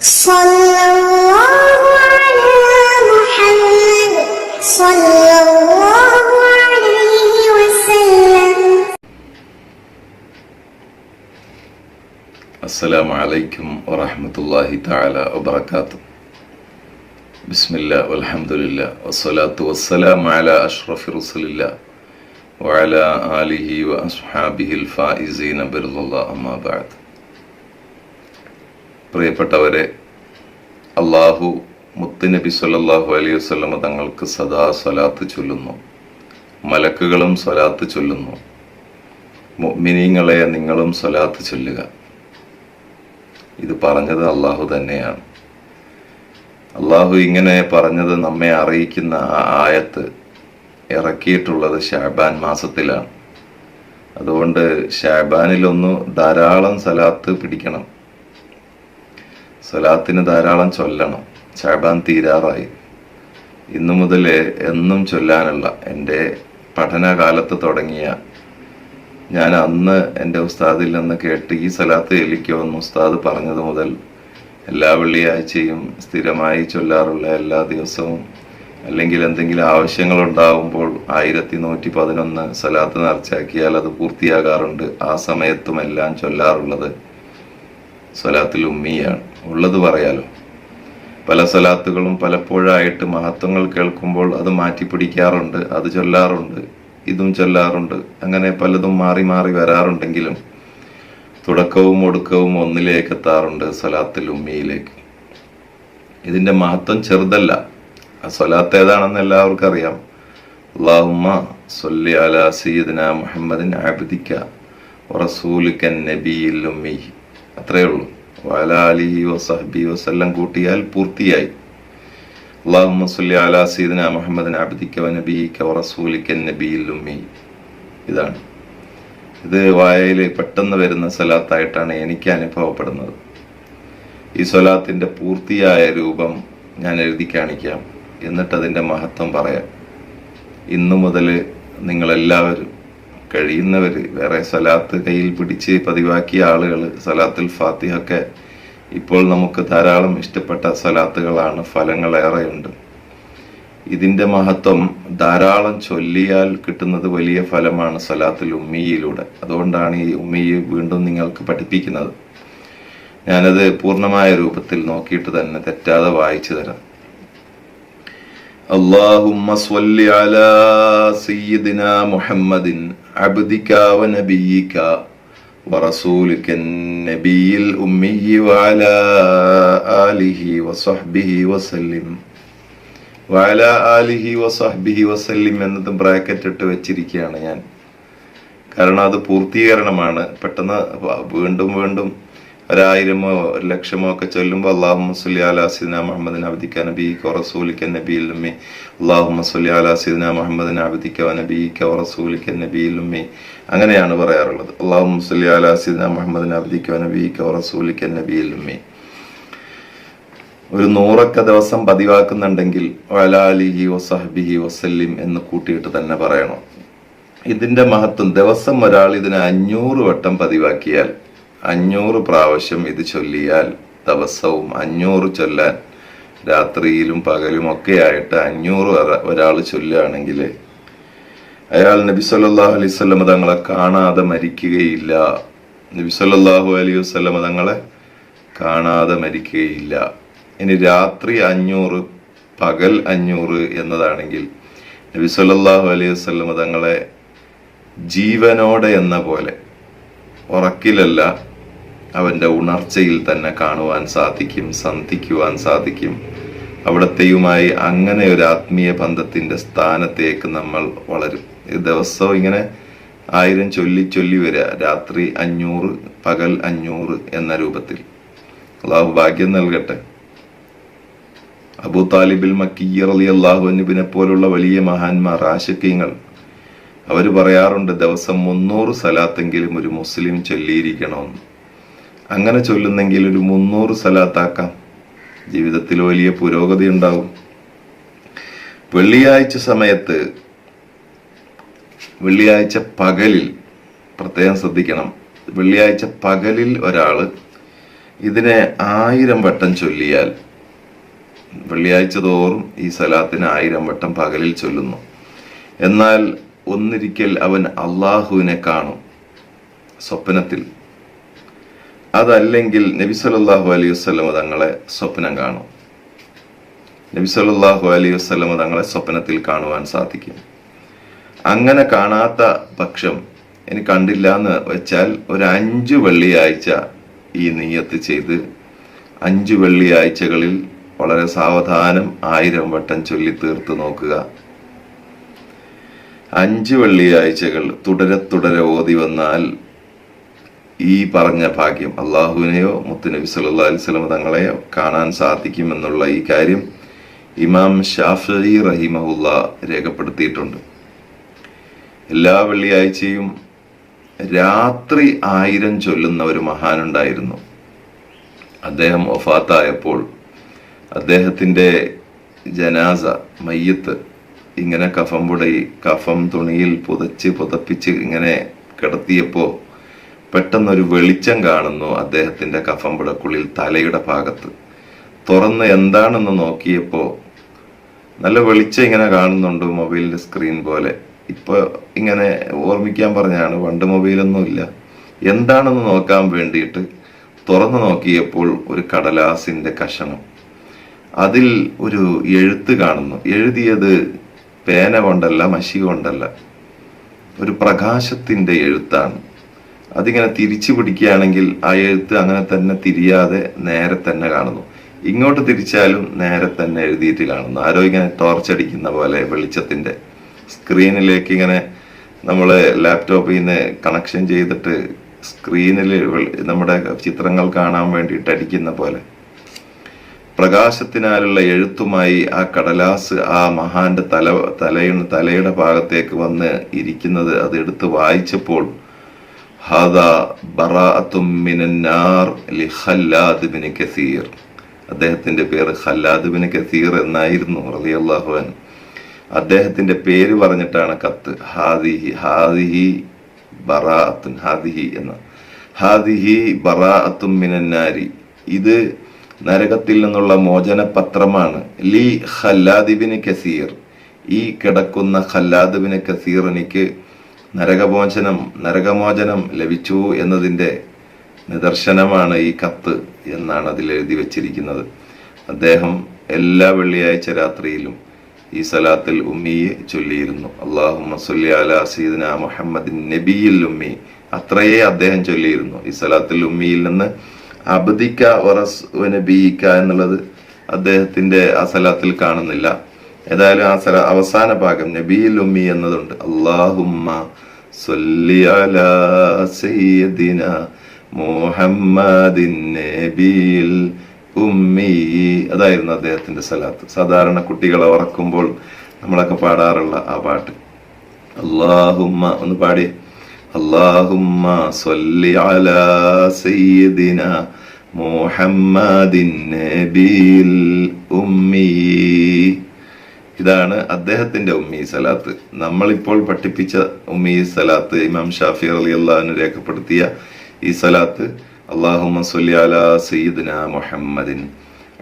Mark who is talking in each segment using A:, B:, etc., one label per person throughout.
A: صلى الله على محمد صلى الله عليه وسلم.
B: السلام عليكم ورحمة الله تعالى وبركاته. بسم الله والحمد لله والصلاة والسلام على أشرف رسل الله وعلى آله وأصحابه الفائزين برضا الله أما بعد. പ്രിയപ്പെട്ടവരെ അള്ളാഹു മുത്തുനബി സല്ലാഹു അലൈഹി വസല്ലമ തങ്ങൾക്ക് സദാ സ്വലാത്ത് ചൊല്ലുന്നു. മലക്കുകളും സ്വലാത്ത് ചൊല്ലുന്നു. മിനിങ്ങളെ നിങ്ങളും സ്വലാത്ത് ചൊല്ലുക. ഇത് പറഞ്ഞത് അള്ളാഹു തന്നെയാണ്. അള്ളാഹു ഇങ്ങനെ പറഞ്ഞത് നമ്മെ അറിയിക്കുന്ന ആ ആയത്ത് ഇറക്കിയിട്ടുള്ളത് ഷാബാൻ മാസത്തിലാണ്. അതുകൊണ്ട് ഷാബാനിലൊന്ന് ധാരാളം സലാത്ത് പിടിക്കണം. സലാത്തിന് ധാരാളം ചൊല്ലണം. ചാബാൻ തീരാറായി. ഇന്നു മുതൽ എന്നും ചൊല്ലാനുള്ള എന്റെ പഠനകാലത്ത് തുടങ്ങിയ ഞാൻ അന്ന് എന്റെ ഉസ്താദിൽ നിന്ന് കേട്ട് ഈ സലാത്ത് ഏലിക്കുമെന്ന് ഉസ്താദ് പറഞ്ഞത് മുതൽ എല്ലാ വെള്ളിയാഴ്ചയും സ്ഥിരമായി ചൊല്ലാറുള്ള എല്ലാ ദിവസവും അല്ലെങ്കിൽ എന്തെങ്കിലും ആവശ്യങ്ങൾ ഉണ്ടാവുമ്പോൾ ആയിരത്തി നൂറ്റി പതിനൊന്ന് സലാത്ത് നേർച്ചയാക്കിയാൽ അത് പൂർത്തിയാകാറുണ്ട്. ആ സമയത്തും എല്ലാം ചൊല്ലാറുള്ളത് സ്വലാത്തിൽ ഉമ്മിയാണ്. ഉള്ളത് പറയാലോ. പല സലാത്തുകളും പലപ്പോഴായിട്ട് മഹത്വങ്ങൾ കേൾക്കുമ്പോൾ അത് മാറ്റി പിടിക്കാറുണ്ട് അത് ചൊല്ലാറുണ്ട് ഇതും ചൊല്ലാറുണ്ട് അങ്ങനെ പലതും മാറി മാറി വരാറുണ്ടെങ്കിലും തുടക്കവും ഒടുക്കവും ഒന്നിലേക്ക് എത്താറുണ്ട് സ്വലാത്തിൽ ഉമ്മിയിലേക്ക്. ഇതിന്റെ മഹത്വം ചെറുതല്ല. ആ സ്വലാത്ത് ഏതാണെന്ന് എല്ലാവർക്കും അറിയാം. അള്ളാഹുമ്മ സൊല്ലി അല സീദന മുഹമ്മദിൻ ആബിദിക്ക റസൂലിക്കൻ നബിയിൽ ഉമ്മി. അത്രയേ ഉള്ളൂ. വഅല അലിഹി വസഹബി വസ്ല്ലം കൂട്ടിയാൽ പൂർത്തിയായി. അള്ളാഹുമ്മ സല്ലി അലാ സീദന മുഹമ്മദിൻ അബ്ദിക്ക വ നബിയിക്ക വ റസൂലിക്ക നബിയിൽ ഉമ്മി. ഇതാണ്. ഇത് വായയിൽ പെട്ടെന്ന് വരുന്ന സലാത്തായിട്ടാണ് എനിക്ക് അനുഭവപ്പെടുന്നത്. ഈ സ്വലാത്തിന്റെ പൂർത്തിയായ രൂപം ഞാൻ എഴുതി കാണിക്കാം. എന്നിട്ട് അതിന്റെ മഹത്വം പറയാം. ഇന്നു മുതൽ നിങ്ങളെല്ലാവരും കഴിയുന്നവർ വേറെ സലാത്ത് കയ്യിൽ പിടിച്ച് പതിവാക്കിയ ആളുകൾ സലാത്തുൽ ഫാത്തിഹൊക്കെ ഇപ്പോൾ നമുക്ക് ധാരാളം ഇഷ്ടപ്പെട്ട സലാത്തുകളാണ് ഫലങ്ങളേറെയുണ്ട് ഇതിന്റെ മഹത്വം ധാരാളം ചൊല്ലിയാൽ കിട്ടുന്നത് വലിയ ഫലമാണ് സലാത്തുൽ ഉമ്മിയിലൂടെ അതുകൊണ്ടാണ് ഈ ഉമ്മിയെ വീണ്ടും നിങ്ങൾക്ക് പഠിപ്പിക്കുന്നത് ഞാനത് പൂർണ്ണമായ രൂപത്തിൽ നോക്കിയിട്ട് തന്നെ തെറ്റാതെ വായിച്ചു തരാം اللهم صل على سيدنا محمد عبدك ونبيك ورسولك النبي الأمي وعلى آله وصحبه وسلم وعلى آله وصحبه وسلم എന്നത് ബ്രാക്കറ്റ് ഇട്ട് വെച്ചിരിക്കുകയാണ് ഞാൻ കാരണം അത് പൂർത്തീകരണമാണ് പെട്ടെന്ന് വീണ്ടും വീണ്ടും ഒരായിരമോ ഒരു ലക്ഷമോ ഒക്കെ ചൊല്ലുമ്പോൾ അള്ളാഹു മുസ്ലി അലാ സിദ്ന മുഹമ്മദിൻ അബ്ദിക്ക നബീക്ക റസൂലിക്ക നബിയിൽ ഉമ്മി അള്ളാഹു മുസ്ലി അലാ സിദ്ന മുഹമ്മദിൻ അബ്ദിക്ക നബീക്ക റസൂലിക്ക നബിയിൽ ഉമ്മി അങ്ങനെയാണ് പറയാറുള്ളത്. അള്ളാഹു മുസ്ലി അലാ സിദ്ന മുഹമ്മദിൻ അബ്ദിക്ക നബീക്ക റസൂലിക്ക നബിയിൽ ഉമ്മി ഒരു നൂറൊക്കെ ദിവസം പതിവാക്കുന്നുണ്ടെങ്കിൽ വലാലിഹി വസഹബിഹി വസല്ലിം എന്ന് കൂട്ടിയിട്ട് തന്നെ പറയണം. ഇതിന്റെ മഹത്വം ദിവസം ഒരാൾ ഇതിനെ അഞ്ഞൂറ് വട്ടം പതിവാക്കിയാൽ അഞ്ഞൂറ് പ്രാവശ്യം ഇത് ചൊല്ലിയാൽ ദിവസവും അഞ്ഞൂറ് ചൊല്ലാൻ രാത്രിയിലും പകലും ഒക്കെ ആയിട്ട് അഞ്ഞൂറ് ഒരാൾ ചൊല്ലുകയാണെങ്കിൽ അയാൾ നബി സല്ലാഹു അലൈഹി വസല്ലം തങ്ങളെ കാണാതെ മരിക്കുകയില്ല. നബി സല്ലാഹു അലൈഹി വസ്ലമ തങ്ങളെ കാണാതെ മരിക്കുകയില്ല. ഇനി രാത്രി അഞ്ഞൂറ് പകൽ അഞ്ഞൂറ് എന്നതാണെങ്കിൽ നബി സല്ലാഹു അലൈഹി വസ്ലമ തങ്ങളെ ജീവനോടെ എന്ന പോലെ ഉറക്കിലല്ല അവന്റെ ഉണർച്ചയിൽ തന്നെ കാണുവാൻ സാധിക്കും സന്ധിക്കുവാൻ സാധിക്കും. അവിടത്തെയുമായി അങ്ങനെ ഒരു ആത്മീയ ബന്ധത്തിന്റെ സ്ഥാനത്തേക്ക് നമ്മൾ വളരും. ദിവസവും ഇങ്ങനെ ആയിരം ചൊല്ലി ചൊല്ലി വരിക രാത്രി അഞ്ഞൂറ് പകൽ അഞ്ഞൂറ് എന്ന രൂപത്തിൽ. അള്ളാഹു ഭാഗ്യം നൽകട്ടെ. അബു താലിബിൽ മക്കീർ അലി അള്ളാഹുവിനെ പോലുള്ള വലിയ മഹാന്മാർ ആശക്യങ്ങൾ അവർ പറയാറുണ്ട് ദിവസം മുന്നൂറ് സലാത്തെങ്കിലും ഒരു മുസ്ലിം ചൊല്ലിയിരിക്കണമെന്ന്. അങ്ങനെ ചൊല്ലുന്നെങ്കിൽ ഒരു മുന്നൂറ് സലാത്താക്കാം. ജീവിതത്തിൽ വലിയ പുരോഗതി ഉണ്ടാവും. വെള്ളിയാഴ്ച സമയത്ത് വെള്ളിയാഴ്ച പകലിൽ പ്രത്യേകം ശ്രദ്ധിക്കണം വെള്ളിയാഴ്ച പകലിൽ ഒരാൾ ഇതിനെ ആയിരം വട്ടം ചൊല്ലിയാൽ വെള്ളിയാഴ്ച തോറും ഈ സലാത്തിന് ആയിരം വട്ടം പകലിൽ ചൊല്ലുന്നു. എന്നാൽ ഒന്നിരിക്കൽ അവൻ അള്ളാഹുവിനെ കാണും സ്വപ്നത്തിൽ. അതല്ലെങ്കിൽ നബി സല്ലല്ലാഹു അലൈഹി വസ്ലമ തങ്ങളെ സ്വപ്നം കാണും. നബി സല്ലല്ലാഹു അലൈഹി വസ്ലമ തങ്ങളെ സ്വപ്നത്തിൽ കാണുവാൻ സാധിക്കും. അങ്ങനെ കാണാത്ത പക്ഷം ഇനി കണ്ടില്ല എന്ന് വെച്ചാൽ ഒരു അഞ്ചു വെള്ളിയാഴ്ച ഈ നെയ്യത്ത് ചെയ്ത് അഞ്ചു വെള്ളിയാഴ്ചകളിൽ വളരെ സാവധാനം ആയിരം വട്ടം ചൊല്ലി തീർത്ത് നോക്കുക. അഞ്ച് വെള്ളിയാഴ്ചകൾ തുടരെ തുടരെ ഓതി വന്നാൽ ഈ പറഞ്ഞ ഭാഗ്യം അള്ളാഹുവിനെയോ മുത്തുനബി സല്ലാ അലൈഹി വസല്ലം തങ്ങളെയോ കാണാൻ സാധിക്കുമെന്നുള്ള ഈ കാര്യം ഇമാം ഷാഫി റഹിമഹുല്ല രേഖപ്പെടുത്തിയിട്ടുണ്ട്. എല്ലാ വെള്ളിയാഴ്ചയും രാത്രി ആയിരം ചൊല്ലുന്ന ഒരു മഹാനുണ്ടായിരുന്നു. അദ്ദേഹം ഒഫാത്തായപ്പോൾ അദ്ദേഹത്തിന്റെ ജനാസ മയ്യത്ത് ഇങ്ങനെ കഫം പുടയി കഫം തുണിയിൽ പുതച്ച് പുതപ്പിച്ച് ഇങ്ങനെ കിടത്തിയപ്പോ പെട്ടെന്നൊരു വെളിച്ചം കാണുന്നു അദ്ദേഹത്തിന്റെ കഫം പുടക്കുള്ളിൽ തലയുടെ ഭാഗത്ത്. തുറന്ന് എന്താണെന്ന് നോക്കിയപ്പോൾ നല്ല വെളിച്ചം ഇങ്ങനെ കാണുന്നുണ്ട് മൊബൈലിന്റെ സ്ക്രീൻ പോലെ. ഇപ്പോൾ ഇങ്ങനെ ഓർമ്മിക്കാൻ പറഞ്ഞാണ് പണ്ട് മൊബൈലൊന്നും ഇല്ല. എന്താണെന്ന് നോക്കാൻ വേണ്ടിയിട്ട് തുറന്നു നോക്കിയപ്പോൾ ഒരു കടലാസിന്റെ കഷണം. അതിൽ ഒരു എഴുത്ത് കാണുന്നു. എഴുതിയത് പേന കൊണ്ടല്ല മഷി കൊണ്ടല്ല. ഒരു പ്രകാശത്തിന്റെ എഴുത്താണ്. അതിങ്ങനെ തിരിച്ചു പിടിക്കുകയാണെങ്കിൽ ആ എഴുത്ത് അങ്ങനെ തന്നെ തിരിയാതെ നേരെ തന്നെ കാണുന്നു. ഇങ്ങോട്ട് തിരിച്ചാലും നേരെ തന്നെ എഴുതിയിട്ട് കാണുന്നു. ആരോ ഇങ്ങനെ ടോർച്ചടിക്കുന്ന പോലെ വെളിച്ചത്തിന്റെ സ്ക്രീനിലേക്ക് ഇങ്ങനെ നമ്മൾ ലാപ്ടോപ്പിൽ നിന്ന് കണക്ഷൻ ചെയ്തിട്ട് സ്ക്രീനിൽ നമ്മുടെ ചിത്രങ്ങൾ കാണാൻ വേണ്ടിയിട്ട് അടിക്കുന്ന പോലെ. പ്രകാശത്തിനാലുള്ള എഴുത്തുമായി ആ കടലാസ് ആ മഹാന്റെ തല തലയുടെ തലയുടെ ഭാഗത്തേക്ക് വന്ന് ഇരിക്കുന്നത് അത് എടുത്ത് വായിച്ചപ്പോൾ കസീർ. അദ്ദേഹത്തിന്റെ പേര് ഖല്ലാദ് ബിൻ കസീർ എന്നായിരുന്നു റളിയല്ലാഹു അൻഹു. അദ്ദേഹത്തിന്റെ പേര് പറഞ്ഞിട്ടാണ് കത്ത് ഹാദിഹി ഹാദിഹി ബറാഅത്തുൻ ഹാദിഹി എന്ന. ഹാദിഹി ബറാഅത്തും മിനന്നാരി ഇത് നരകത്തിൽ നിന്നുള്ള മോചന പത്രമാണ് ലി ഖല്ലാദിബിന് കസീർ. ഈ കിടക്കുന്ന ഖല്ലാദിബിന് കസീർ എനിക്ക് നരകമോചനം നരകമോചനം ലഭിച്ചു എന്നതിന്റെ നിദർശനമാണ് ഈ കത്ത് എന്നാണ് അതിൽ എഴുതി വച്ചിരിക്കുന്നത്. അദ്ദേഹം എല്ലാ വെള്ളിയാഴ്ച രാത്രിയിലും ഈ സലാത്തിൽ ഉമ്മിയെ ചൊല്ലിയിരുന്നു. അള്ളാഹു മസുല്ലി അലാ സീദന മുഹമ്മദിൻ നബിയിൽ ഉമ്മി. അത്രയേ അദ്ദേഹം ചൊല്ലിയിരുന്നു. ഈ സലാത്തിൽ ഉമ്മിയിൽ നിന്ന് അബദിക്ക വറസ് നബിയിക്ക എന്നുള്ളത് അദ്ദേഹത്തിന്റെ ആ സലാത്തിൽ കാണുന്നില്ല. ഏതായാലും ആ സല അവസാന ഭാഗം നബീൽ ഉമ്മി എന്നതുണ്ട്. അള്ളാഹുമ്മ സയ്യിദിന മുഹമ്മദിൻ ഉമ്മി. അതായിരുന്നു അദ്ദേഹത്തിന്റെ സലാത്ത്. സാധാരണ കുട്ടികളെ ഉറക്കുമ്പോൾ നമ്മളൊക്കെ പാടാറുള്ള ആ പാട്ട്. അള്ളാഹുമ്മ ഒന്ന് പാടി. അള്ളാഹുമ്മ സല്ലി അലാ സയ്യിദിന മുഹമ്മദിൻ ഉമ്മി. ഇതാണ് അദ്ദേഹത്തിന്റെ ഉമ്മി സലാത്ത് നമ്മളിപ്പോൾ പഠിപ്പിച്ച ഉമ്മി സലാത്ത് ഇമാം ഷാഫി അലി അള്ളഹാന് രേഖപ്പെടുത്തിയ ഈ സലാത്ത് അള്ളാഹുമ്മ സല്ലി അലാ സയ്യിദിന മുഹമ്മദിൻ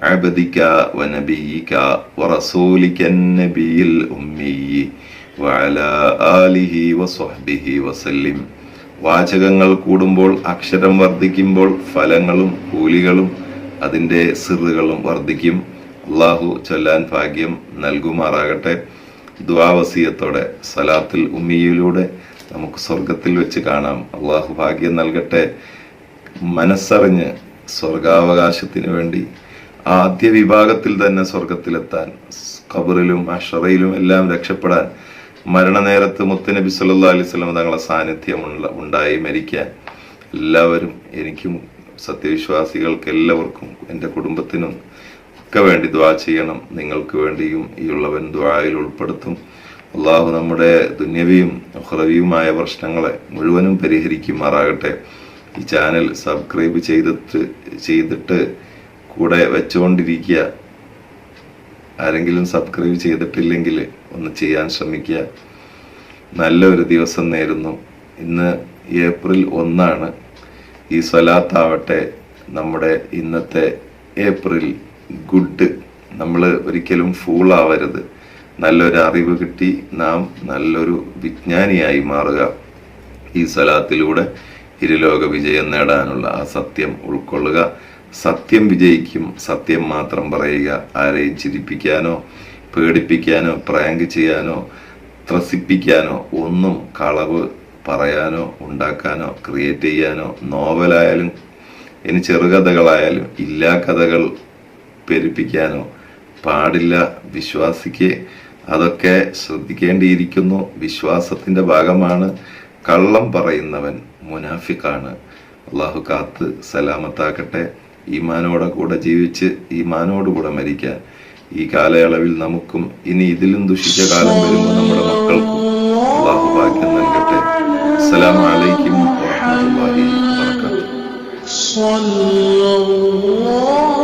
B: عبدك ونبيك ورسولك النبي الأمي وعلى آله وصحبه وسلم വാചകങ്ങൾ കൂടുമ്പോൾ അക്ഷരം വർദ്ധിക്കുമ്പോൾ ഫലങ്ങളും കൂലികളും അതിൻ്റെ സിറുകളും വർദ്ധിക്കും അള്ളാഹു ചൊല്ലാൻ ഭാഗ്യം നൽകുമാറാകട്ടെ. ദ്വാവസീയത്തോടെ സലാത്തിൽ ഉമ്മിയിലൂടെ നമുക്ക് സ്വർഗത്തിൽ വെച്ച് കാണാം. അള്ളാഹു ഭാഗ്യം നൽകട്ടെ. മനസ്സറിഞ്ഞ് സ്വർഗാവകാശത്തിന് വേണ്ടി ആദ്യ വിഭാഗത്തിൽ തന്നെ സ്വർഗത്തിലെത്താൻ ഖബറിലും അഷറയിലും എല്ലാം രക്ഷപ്പെടാൻ മരണനേരത്ത് മുത്തനബി സല്ലാ അലൈഹി തങ്ങളെ സാന്നിധ്യം ഉണ്ടായി മരിക്കാൻ എല്ലാവരും എനിക്കും സത്യവിശ്വാസികൾക്ക് എല്ലാവർക്കും എന്റെ കുടുംബത്തിനും ഒക്കെ വേണ്ടി ദ്വാ ചെയ്യണം. നിങ്ങൾക്ക് വേണ്ടിയും ഈ ഉള്ളവൻ ദ്വായിൽ ഉൾപ്പെടുത്തും. അള്ളാഹു നമ്മുടെ ദുന്യവിയും ഉഹ്റവിയുമായ പ്രശ്നങ്ങളെ മുഴുവനും പരിഹരിക്കുമാറാകട്ടെ. ഈ ചാനൽ സബ്സ്ക്രൈബ് ചെയ്തിട്ട് ചെയ്തിട്ട് കൂടെ വെച്ചുകൊണ്ടിരിക്കുക. ആരെങ്കിലും സബ്സ്ക്രൈബ് ചെയ്തിട്ടില്ലെങ്കിൽ ഒന്ന് ചെയ്യാൻ ശ്രമിക്കുക. നല്ലൊരു ദിവസം നേരുന്നു. ഇന്ന് ഏപ്രിൽ ഒന്നാണ്. ഈ സ്വലാത്താവട്ടെ നമ്മുടെ ഇന്നത്തെ ഏപ്രിൽ ഗുഡ് നമ്മൾ ഒരിക്കലും ഫൂൾ ആവരുത്. നല്ലൊരു അറിവ് കിട്ടി നാം നല്ലൊരു വിജ്ഞാനിയായി മാറുക. ഈ സ്വലാത്തിലൂടെ ഇരുലോക വിജയം നേടാനുള്ള ആ സത്യം ഉൾക്കൊള്ളുക. സത്യം വിജയിക്കും. സത്യം മാത്രം പറയുക. ആരെയും ചിരിപ്പിക്കാനോ പേടിപ്പിക്കാനോ പ്രാങ്ക് ചെയ്യാനോ ത്രസിപ്പിക്കാനോ ഒന്നും കളവ് പറയാനോ ഉണ്ടാക്കാനോ ക്രിയേറ്റ് ചെയ്യാനോ നോവലായാലും ഇനി ചെറുകഥകളായാലും ഇല്ലാ കഥകൾ പെരുപ്പിക്കാനോ പാടില്ല വിശ്വാസിക്ക്. അതൊക്കെ ശ്രദ്ധിക്കേണ്ടിയിരിക്കുന്നു. വിശ്വാസത്തിന്റെ ഭാഗമാണ്. കള്ളം പറയുന്നവൻ മുനാഫിക്കാണ്. അള്ളാഹു കാത്ത് സലാമത്താക്കട്ടെ. ഈമാനോടെ കൂടെ ജീവിച്ച് ഈമാനോട് കൂടെ മരിക്കാൻ. ഈ കാലയളവിൽ നമുക്കും ഇനി ഇതിലും ദുഷിച്ച കാലം വരുമ്പോൾ നമ്മുടെ മക്കൾക്കും അള്ളാഹു ഭാഗ്യം നൽകട്ടെ. അസ്സലാം വലൈക്കും
C: വാഹമത്തല്ലാഹി വാത്തു